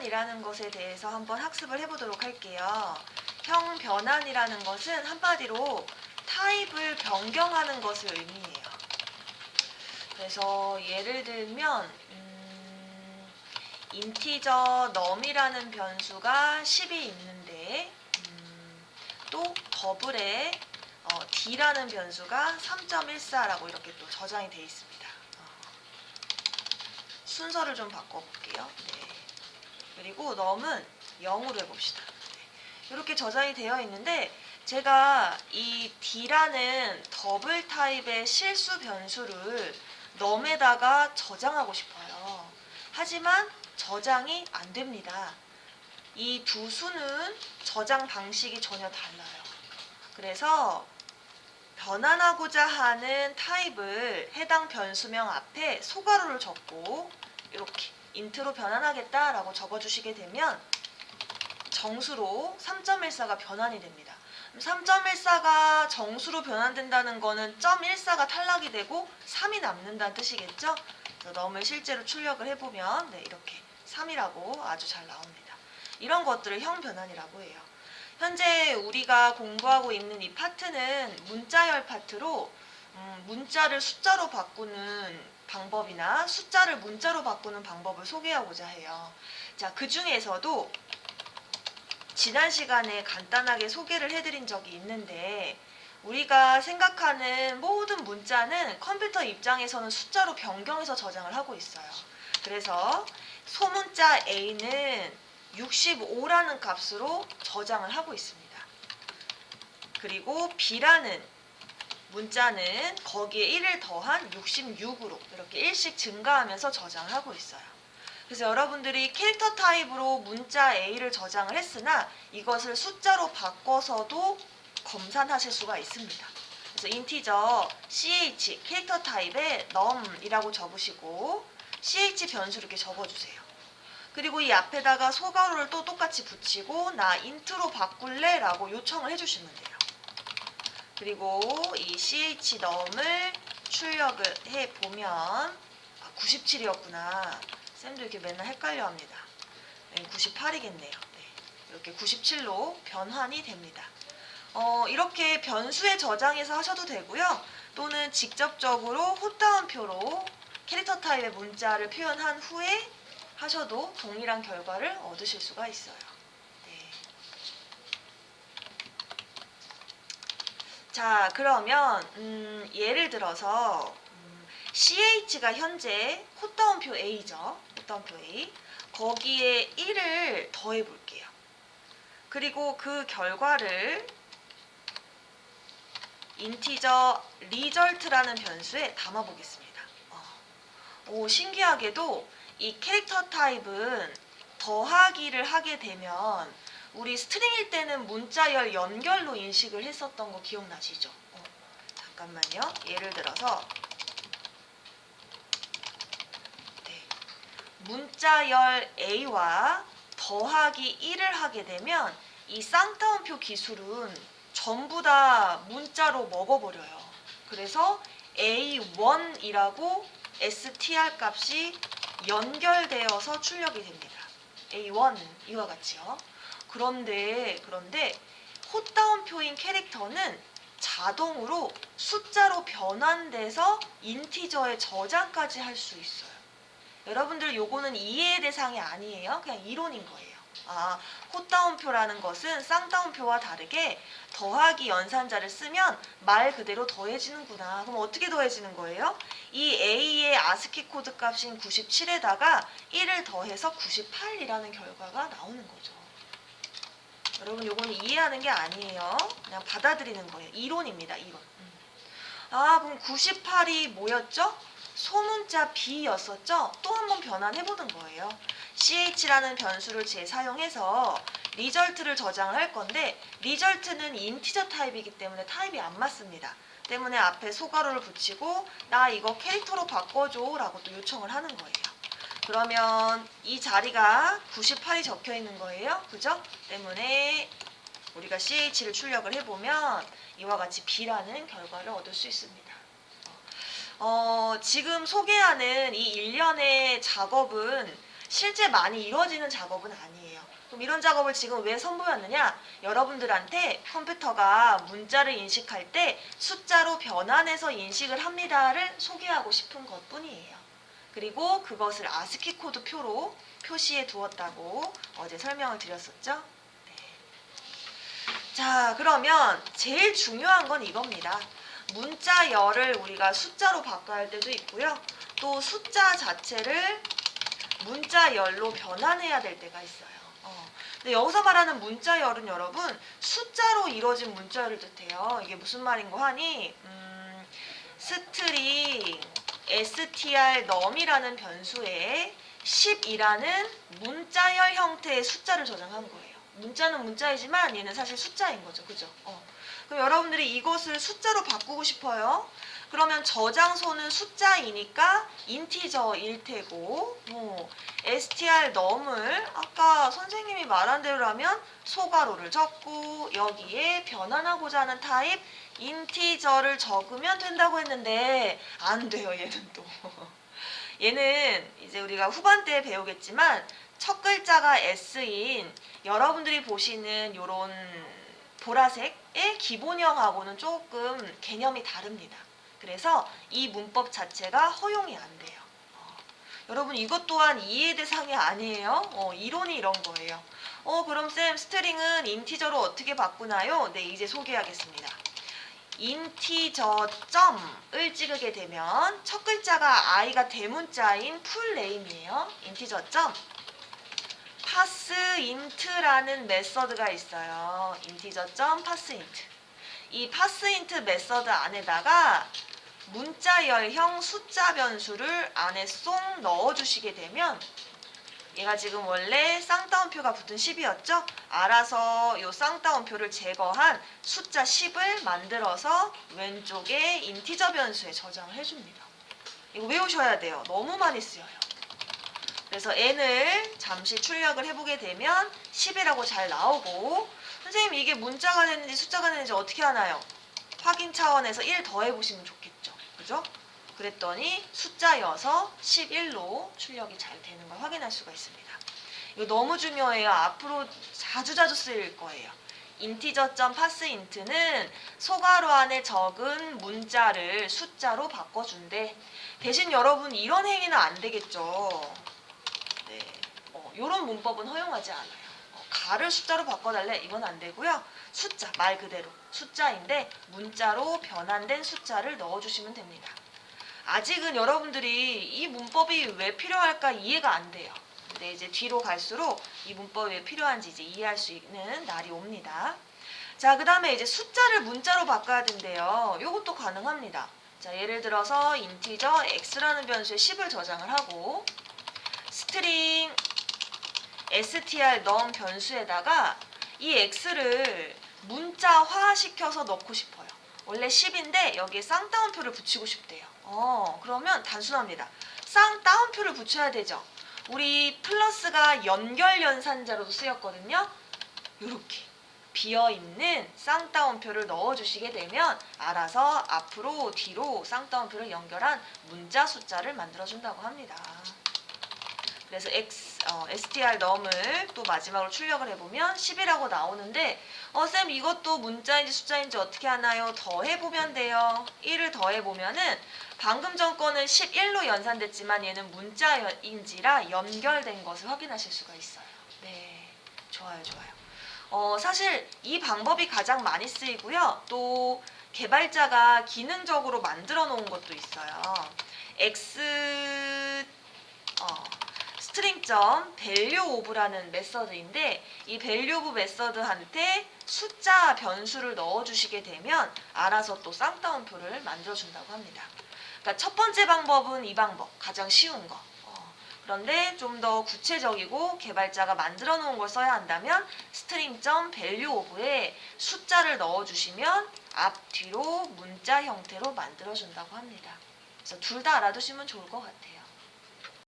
변환이라는 것에 대해서 한번 학습을 해보도록 할게요. 형 변환이라는 것은 한마디로 타입을 변경하는 것을 의미해요. 그래서 예를 들면 음, 인티저 num이라는 변수가 10이 있는데 음, 또 더블에 어, d라는 변수가 3.14라고 이렇게 또 저장이 되어 있습니다. 어. 순서를 좀 바꿔볼게요. 네. 그리고 num은 0으로 해봅시다. 네. 이렇게 저장이 되어 있는데 제가 이 d라는 더블 타입의 실수 변수를 num에다가 저장하고 싶어요. 하지만 저장이 안 됩니다. 이 두 수는 저장 방식이 전혀 달라요. 그래서 변환하고자 하는 타입을 해당 변수명 앞에 소괄호를 적고 이렇게 인트로 변환하겠다라고 적어주시게 되면 정수로 3.14가 변환이 됩니다. 3.14가 정수로 변환된다는 거는 0.14가 탈락이 되고 3이 남는다는 뜻이겠죠? 넘을 실제로 출력을 해보면 네, 이렇게 3이라고 아주 잘 나옵니다. 이런 것들을 형 변환이라고 해요. 현재 우리가 공부하고 있는 이 파트는 문자열 파트로 음, 문자를 숫자로 바꾸는 방법이나 숫자를 문자로 바꾸는 방법을 소개하고자 해요. 자, 그 중에서도 지난 시간에 간단하게 소개를 해드린 적이 있는데 우리가 생각하는 모든 문자는 컴퓨터 입장에서는 숫자로 변경해서 저장을 하고 있어요. 그래서 소문자 A는 65라는 값으로 저장을 하고 있습니다. 그리고 B라는 문자는 거기에 1을 더한 66으로 이렇게 1씩 증가하면서 저장을 하고 있어요. 그래서 여러분들이 캐릭터 타입으로 문자 A를 저장을 했으나 이것을 숫자로 바꿔서도 검산하실 수가 있습니다. 그래서 인티저 ch 캐릭터 타입에 num이라고 적으시고 ch 변수 이렇게 적어주세요. 그리고 이 앞에다가 소괄호를 또 똑같이 붙이고 나 인트로 바꿀래 라고 요청을 해주시면 돼요. 그리고 이 ch num을 출력을 해 보면 아, 97이었구나. 쌤도 이렇게 맨날 헷갈려 합니다. 98이겠네요. 이렇게 97로 변환이 됩니다. 어, 이렇게 변수에 저장해서 하셔도 되고요. 또는 직접적으로 헛다운표로 캐릭터 타입의 문자를 표현한 후에 하셔도 동일한 결과를 얻으실 수가 있어요. 네. 자, 그러면 음, 예를 들어서 음, CH가 현재 콧다운표 A죠. 콧다운표 A. 거기에 1을 더해 볼게요. 그리고 그 결과를 인티저 리절트라는 변수에 담아 보겠습니다. 어. 오, 신기하게도 이 캐릭터 타입은 더하기를 하게 되면 우리 스트링일 때는 문자열 연결로 인식을 했었던 거 기억나시죠? 어, 잠깐만요. 예를 들어서 네. 문자열 A와 더하기 1을 하게 되면 이 쌍따옴표 기술은 전부 다 문자로 먹어버려요. 그래서 A1이라고 str 값이 연결되어서 출력이 됩니다. A1 이와 같이요. 그런데 그런데 콧다운표인 캐릭터는 자동으로 숫자로 변환돼서 인티저에 저장까지 할 수 있어요. 여러분들 요거는 이해의 대상이 아니에요. 그냥 이론인 거예요. 아, 콧다운표라는 것은 쌍따옴표와 다르게 더하기 연산자를 쓰면 말 그대로 더해지는구나. 그럼 어떻게 더해지는 거예요? 이 A의 아스키 코드 값인 97에다가 1을 더해서 98이라는 결과가 나오는 거죠. 여러분 요거는 이해하는 게 아니에요. 그냥 받아들이는 거예요. 이론입니다. 이론. 음. 아 그럼 98이 뭐였죠? 소문자 B였었죠? 또 한 번 변환해보는 거예요. ch라는 변수를 재사용해서 리절트를 저장을 할 건데 리절트는 인티저 타입이기 때문에 타입이 안 맞습니다. 때문에 앞에 소괄호를 붙이고 나 이거 캐릭터로 바꿔줘 라고 또 요청을 하는 거예요. 그러면 이 자리가 98이 적혀 있는 거예요. 그죠? 때문에 우리가 ch를 출력을 해보면 이와 같이 B라는 결과를 얻을 수 있습니다. 어, 지금 소개하는 이 일련의 작업은 실제 많이 이루어지는 작업은 아니에요. 그럼 이런 작업을 지금 왜 선보였느냐? 여러분들한테 컴퓨터가 문자를 인식할 때 숫자로 변환해서 인식을 합니다를 소개하고 싶은 것 뿐이에요. 그리고 그것을 아스키 코드 표로 표시해 두었다고 어제 설명을 드렸었죠? 네. 자, 그러면 제일 중요한 건 이겁니다. 문자열을 우리가 숫자로 바꿔야 할 때도 있고요. 또 숫자 자체를 문자열로 변환해야 될 때가 있어요. 어. 근데 여기서 말하는 문자열은 여러분 숫자로 이루어진 문자열을 뜻해요. 이게 무슨 말인고 하니 음, 스트링 str num이라는 변수에 10이라는 문자열 형태의 숫자를 저장한 거예요. 문자는 문자이지만 얘는 사실 숫자인 거죠. 그죠? 어. 그럼 여러분들이 이것을 숫자로 바꾸고 싶어요. 그러면 저장소는 숫자이니까 인티저일 테고 뭐 str num을 아까 선생님이 말한 대로라면 소괄호를 적고 여기에 변환하고자 하는 타입 인티저를 적으면 된다고 했는데 안 돼요 얘는 또 얘는 이제 우리가 후반 때 배우겠지만 첫 글자가 s인 여러분들이 보시는 요런 보라색의 기본형하고는 조금 개념이 다릅니다. 그래서 이 문법 자체가 허용이 안 돼요. 어, 여러분 이것 또한 이해 대상이 아니에요. 어, 이론이 이런 거예요. 어 그럼 쌤 스트링은 인티저로 어떻게 바꾸나요? 네 이제 소개하겠습니다. 인티저 점을 찍게 되면 첫 글자가 i가 대문자인 풀네임이에요. 인티저 점. passint라는 메서드가 있어요. 인티저 점 passint. 이 passint 메서드 안에다가 문자열형 숫자 변수를 안에 쏙 넣어주시게 되면 얘가 지금 원래 쌍따옴표가 붙은 10이었죠? 알아서 이 쌍따옴표를 제거한 숫자 10을 만들어서 왼쪽에 인티저 변수에 저장을 해줍니다. 이거 외우셔야 돼요. 너무 많이 쓰여요. 그래서 n을 잠시 출력을 해보게 되면 10이라고 잘 나오고 선생님 이게 문자가 됐는지 숫자가 됐는지 어떻게 하나요? 확인 차원에서 1 더해보시면 좋겠죠. 그죠? 그랬더니 숫자여서 11로 출력이 잘 되는 걸 확인할 수가 있습니다. 이거 너무 중요해요. 앞으로 자주자주 쓰일 거예요. 인티저.passint는 소괄호 안에 적은 문자를 숫자로 바꿔준대. 대신 여러분 이런 행위는 안 되겠죠. 네, 어, 이런 문법은 허용하지 않아요. 어, 가를 숫자로 바꿔달래 이건 안 되고요. 숫자 말 그대로 숫자인데 문자로 변환된 숫자를 넣어주시면 됩니다. 아직은 여러분들이 이 문법이 왜 필요할까 이해가 안 돼요. 근데 이제 뒤로 갈수록 이 문법이 왜 필요한지 이제 이해할 수 있는 날이 옵니다. 자, 그 다음에 이제 숫자를 문자로 바꿔야 된대요. 이것도 가능합니다. 자, 예를 들어서 인티저 x라는 변수에 10을 저장을 하고 스트링 str num 변수에다가 이 x를 문자화 시켜서 넣고 싶어요. 원래 10인데 여기에 쌍따옴표를 붙이고 싶대요. 어, 그러면 단순합니다. 쌍따옴표를 붙여야 되죠. 우리 플러스가 연결 연산자로도 쓰였거든요. 이렇게 비어 있는 쌍따옴표를 넣어 주시게 되면 알아서 앞으로 뒤로 쌍따옴표를 연결한 문자 숫자를 만들어 준다고 합니다. 그래서 x 어, str num을 또 마지막으로 출력을 해보면 10이라고 나오는데 어, 쌤 이것도 문자인지 숫자인지 어떻게 하나요? 더해보면 돼요. 1을 더해보면은 방금 전 거는 11로 연산됐지만 얘는 문자인지라 연결된 것을 확인하실 수가 있어요. 네, 좋아요, 좋아요. 어, 사실 이 방법이 가장 많이 쓰이고요. 또 개발자가 기능적으로 만들어 놓은 것도 있어요. x 어, 스트링점 value of라는 메서드인데 이 value of 메서드한테 숫자 변수를 넣어주시게 되면 알아서 또 쌍따옴표를 만들어준다고 합니다. 그러니까 첫 번째 방법은 이 방법 가장 쉬운 거. 어, 그런데 좀 더 구체적이고 개발자가 만들어 놓은 걸 써야 한다면 스트링점 value of에 숫자를 넣어주시면 앞 뒤로 문자 형태로 만들어준다고 합니다. 그래서 둘 다 알아두시면 좋을 것 같아요.